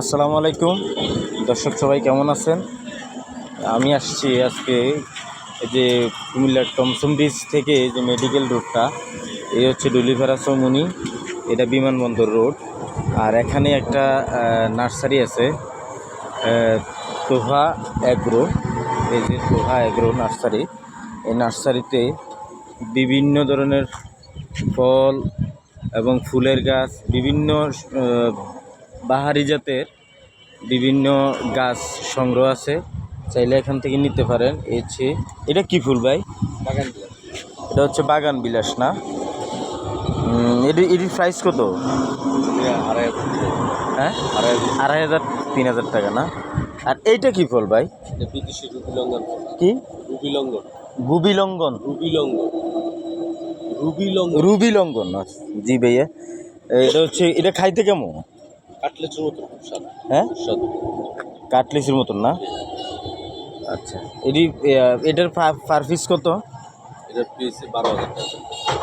আসসালামু আলাইকুম। দর্শক সবাই কেমন আছেন? আমি আসছি আজকে যে কুমিল্লার টমসম ব্রিজ থেকে যে মেডিকেল রোডটা এই হচ্ছে ডুলিভারা চৌমুনি এটা বিমানবন্দর রোড আর এখানে একটা নার্সারি আছে তোহা অ্যাগ্রো এই যে তোহা অ্যাগ্রো নার্সারি এই নার্সারিতে বিভিন্ন ধরনের ফল এবং ফুলের গাছ, বিভিন্ন বাহারি জাতের বিভিন্ন গাছ সংগ্রহ আছে। চাইলে এখান থেকে নিতে পারেন। হচ্ছে এটা কি ফুল ভাই? বাগান এটা হচ্ছে বাগান বিলাস না? এটি এটির প্রাইস কত? হ্যাঁ? আড়াই হাজার তিন হাজার টাকা না? আর এইটা কি ফল ভাই? কি? রুবিলঙ্গন গুবিলঙ্গন রুবিলঙ্গন রুবিলঙ্গন রুবিলঙ্গন আচ্ছা, জি ভাইয়া। এটা হচ্ছে এটা খাইতে কেমন? কাটলেটের মতো খুব স্বাদ হ্যাঁ? কাটলিসের মতন না? আচ্ছা। এটি এটার পার পিস কত? এটা পেয়েছে বারো হাজার টাকা।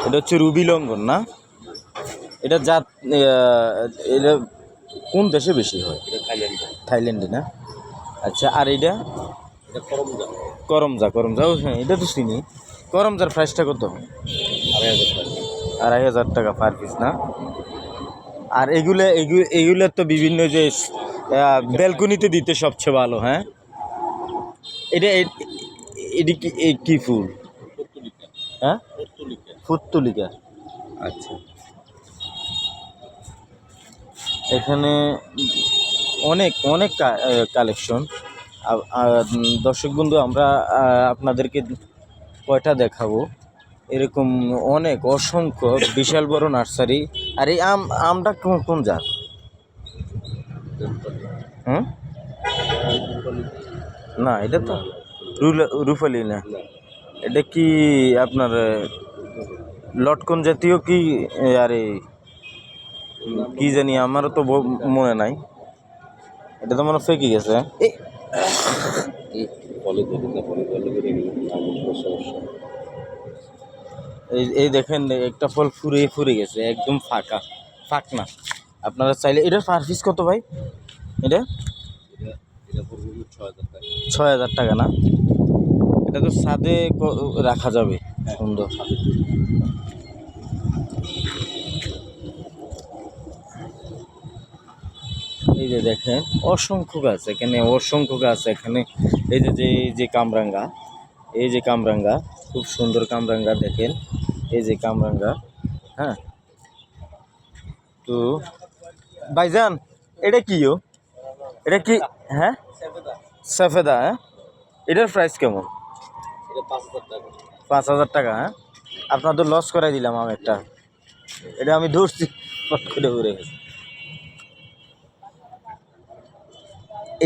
এটা হচ্ছে রুবি লঙ্ঘন না? এটা জাত এটা কোন দেশে বেশি হয়? এটা থাইল্যান্ডে। থাইল্যান্ডে না? আচ্ছা আর এটা এটা করমজা। করমজা করমজা। ও হ্যাঁ এটা তো চিনি। করমজার প্রাইসটা কত? আড়াই হাজার টাকা। আড়াই হাজার টাকা পার পিস না? আর এগুলো এগুলো তো বিভিন্ন যে ব্যালকনিতে দিতে সবচেয়ে ভালো হ্যাঁ? এটা এটি কি ফুল? হ্যাঁ? ফুত্তলিকা। আচ্ছা। এখানে অনেক অনেক কালেকশন। দর্শক বন্ধু, আমরা আপনাদেরকে কয়টা দেখাবো? এরকম অনেক, অসংখ্য, বিশাল বড় নার্সারি। আর এই আম আমটা কোন কোন জাত? হুম? না এটা তো রুফালি না। এটা কি আপনার লটকন জাতীয় কি আরে কি জানি আমারও তো মনে নাই। এটা তো মনে ফেঁকে গেছে। এ, এই এই দেখেন একটা ফল ফুরিয়ে ফুরে গেছে একদম ফাঁকা ফাঁক না আপনারা চাইলে এটার পার পিস কত ভাই? এটা? এটা এটা ছয় হাজার টাকা না? এটা তো ছাদে ক- রাখা যাবে সুন্দর। এই যে দেখেন অসংখ্য গাছ এখানে অসংখ্য গাছ এখানে। এই যে যে এই যে কামরাঙ্গা এই যে কামরাঙ্গা খুব সুন্দর কামরাঙ্গা দেখেন। এই যে কামরাঙ্গা হ্যাঁ? তো ভাইজান এটা কি ও এটা কি হ্যাঁ? সফেদা হ্যাঁ? এটার প্রাইস কেমন? পাঁচ হাজার টাকা হ্যাঁ? আপনার তো লস করাই দিলাম আমি একটা। এটা আমি ধরছি করে উড়ে গেছে।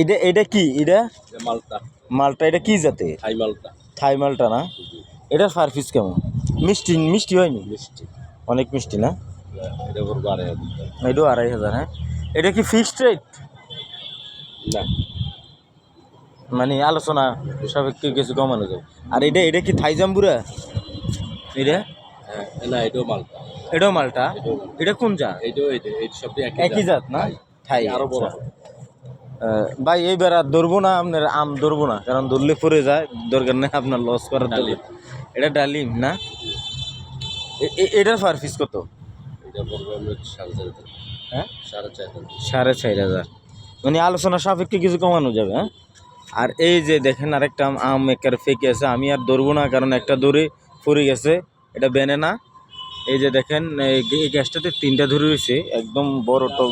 এটা এটা কি এটা? এটা মালটা। মালটা এটা কি জাতে থাই মালটা। থাই মালটা না? এটার ফার পিস কেমন? মিষ্টি মিষ্টি হয়নি? মিষ্টি। অনেক মিষ্টি না? এটা পড়বে আড়াই হাজার এটাও আড়াই হাজার হ্যাঁ? এটা কি ফিক্সড রেট না। মানে আলোচনা সাপেক্ষে কিছু কমানো যায় আর এটা এটা কি থাই জাম্বুরা? এটা? হ্যাঁ না এটাও মালটা। এটাও মালটা? এটা কোন জাত? এইটাও এটা একই জাত। না? থাই। আরও বড়। আচ্ছা। ভাই এইবার আর ধরবো না আপনার আম ধরবো না কারণ ধরলে পরে যায় দরকার নেই আপনার লস করার। দরকার এটা ডালিম না? এটার ফার পিস কত? সাড়ে চার হাজার। হ্যাঁ? সাড়ে চার হাজার। মানে আলোচনা সাপেক্ষে কিছু কমানো যাবে হ্যাঁ? আর এই যে দেখেন আরেকটা আম- একার ফেঁকে আছে আমি আর ধরবো না কারণ একটা দড়ি পড়ে গেছে এটা বেনে না। এই যে দেখেন এই গ্যাসটাতে তিনটা ধরে রয়েছে একদম বড় টব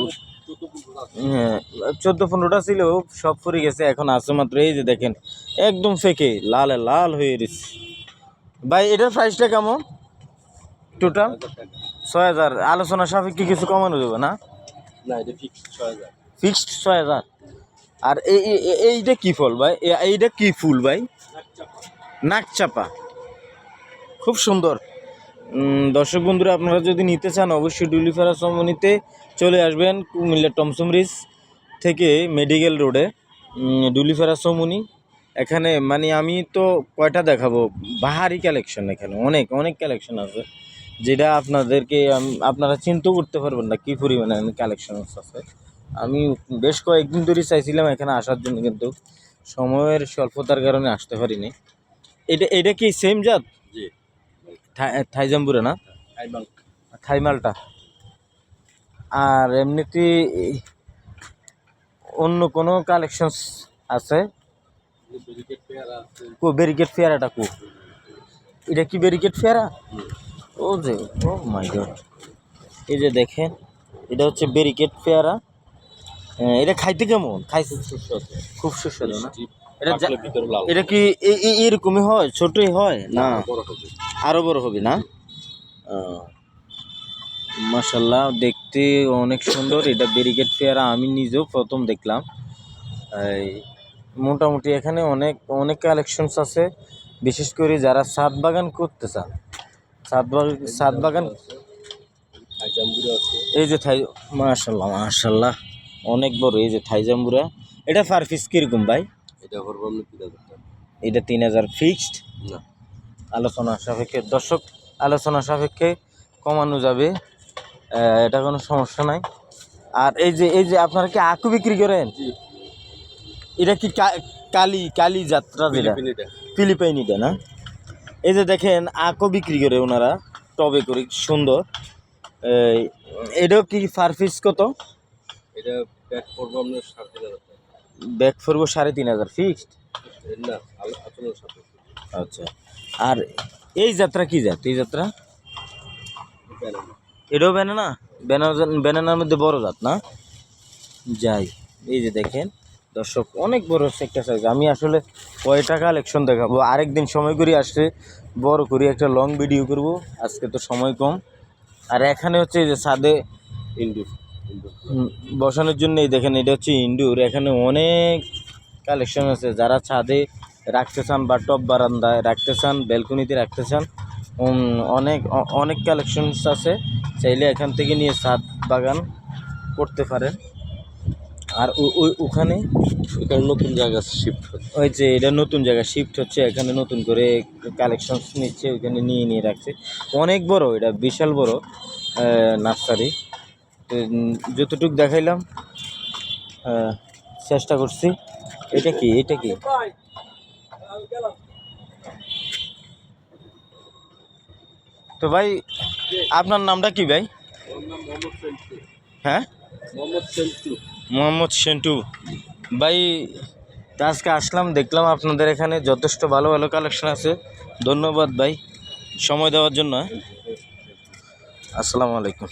হ্যাঁ চোদ্দ পনেরোটা ছিল সব পড়ে গেছে এখন আছে মাত্র এই যে দেখেন একদম ফেঁকে লালে লাল হয়ে গেছে ভাই এটার প্রাইসটা কেমন? টোটাল ছয় হাজার আলোচনা সাপেক্ষে কিছু কমানো যাবে না? ফিক্সড ছয় হাজার। আর এই এই- এই- এইটা কি ফল ভাই? এইটা কি ফুল ভাই? নাকচাপা খুব সুন্দর। দর্শক বন্ধুরা আপনারা যদি নিতে চান অবশ্যই ডুলিফেরা সমনিতে চলে আসবেন কুমিল্লা টমসম রিজ থেকে মেডিকেল রোডে। ডুলিফেরা সমনি এখানে মানে আমি তো কয়টা দেখাবো? বাহারি কালেকশন এখানে অনেক অনেক কালেকশন আছে। যেটা আপনাদেরকে আপনারা চিন্তাও করতে পারবেন না কী পরিমাণে কালেকশন আছে। আমি বেশ কয়েকদিন ধরেই চাইছিলাম এখানে আসার জন্য কিন্তু সময়ের স্বল্পতার কারণে আসতে পারিনি। এটা এটা কি সেম জাত? জি। থাই- থাইজাম্বুরে না? থাইমালটা। আর এমনিতে অন্য কোনো কালেকশনস পেয়ার আছে? কো ব্যারিকেড ফেয়ারাটা কো? এটা কি ব্যারিকেড ফেয়ারা ও যে ও মাই গড এই যে দেখেন এটা হচ্ছে ব্যারিকেড ফেয়ারা হ্যাঁ, এটা খাইতে কেমন? খাইছে সুস্বাদু। খুব সুস্বাদু না? এটা এটা কি এরকমই হয়? ছোটই হয়? না বড় হবে। আরও বড় হবে না? মাসাল্লাহ দেখতে অনেক সুন্দর। এটা ব্যারিকেড পেয়ারা আমি নিজেও প্রথম দেখলাম। এই মোটামুটি এখানে অনেক অনেক কালেকশনস আছে। বিশেষ করে যারা ছাদ বাগান করতে চান ছাদ বাগান ছাদ বাগান এই যে থাই মাশাল্লাহ মাশাল্লাহ অনেক বড় এই যে থাইজাম্বুরা এটা পার পিস কীরকম ভাই? এটা এটা তিন হাজার ফিক্সড না। আলোচনা সাপেক্ষে দর্শক আলোচনা সাপেক্ষে কমানো যাবে। এটা কোনো সমস্যা নাই। আর এই যে এই যে আপনারা কি আকু বিক্রি করেন? এটা কি কালি কালি যাত্রা যেটা? ফিলিপাইনিটা না? এই যে দেখেন আকো বিক্রি করে ওনারা টবে করে সুন্দর। এটাও কি পার পিস কত? এটা ব্যাগ পড়বে আমরা সাড়ে তিন হাজার ব্যাগ সাড়ে তিন হাজার ফিক্সড না সাথে আচ্ছা আর এই যাত্রা কি জাত? এই যাত্রা? এটাও ব্যানানা? ব্যানানা ব্যানানার মধ্যে বড় জাত না? যাই এই যে দেখেন। দর্শক, অনেক বড় একটা সাইজ আমি আসলে কয়টা কালেকশন দেখাবো? আরেকদিন সময় করে আসছে বড় করে একটা লং ভিডিও করব। আজকে তো সময় কম। আর এখানে হচ্ছে যে ইন্দুর। ইন্দুর বসানোর জন্য দেখেন, এটা হচ্ছে ইন্ডুর এখানে অনেক কালেকশন আছে। যারা ছাদে রাখতে চান বা টপ বারান্দায় রাখতে চান ব্যালকনিতে রাখতে চান অনেক অনেক কালেকশনস আছে। চাইলে এখান থেকে নিয়ে ছাদ বাগান করতে পারেন। আর ওই ওখানে? এখানে নতুন জায়গা শিফট হচ্ছে। ওই যে এটা নতুন জায়গা শিফট হচ্ছে এখানে নতুন করে কালেকশন নিচ্ছে ওইখানে নিয়ে নিয়ে রাখছে। অনেক বড় এটা বিশাল বড় নার্সারি যতটুকু দেখাইলাম চেষ্টা করছি। এটা কি? এটা কি? তো ভাই আপনার নামটা কি ভাই? হ্যাঁ? মোহাম্মদ সেন্টু। মোহাম্মদ সেন্টু। ভাই আজকে আসলাম, দেখলাম আপনাদের এখানে যথেষ্ট ভালো ভালো কালেকশন আছে। ধন্যবাদ ভাই, সময় দেওয়ার জন্য? আসসালামু আলাইকুম।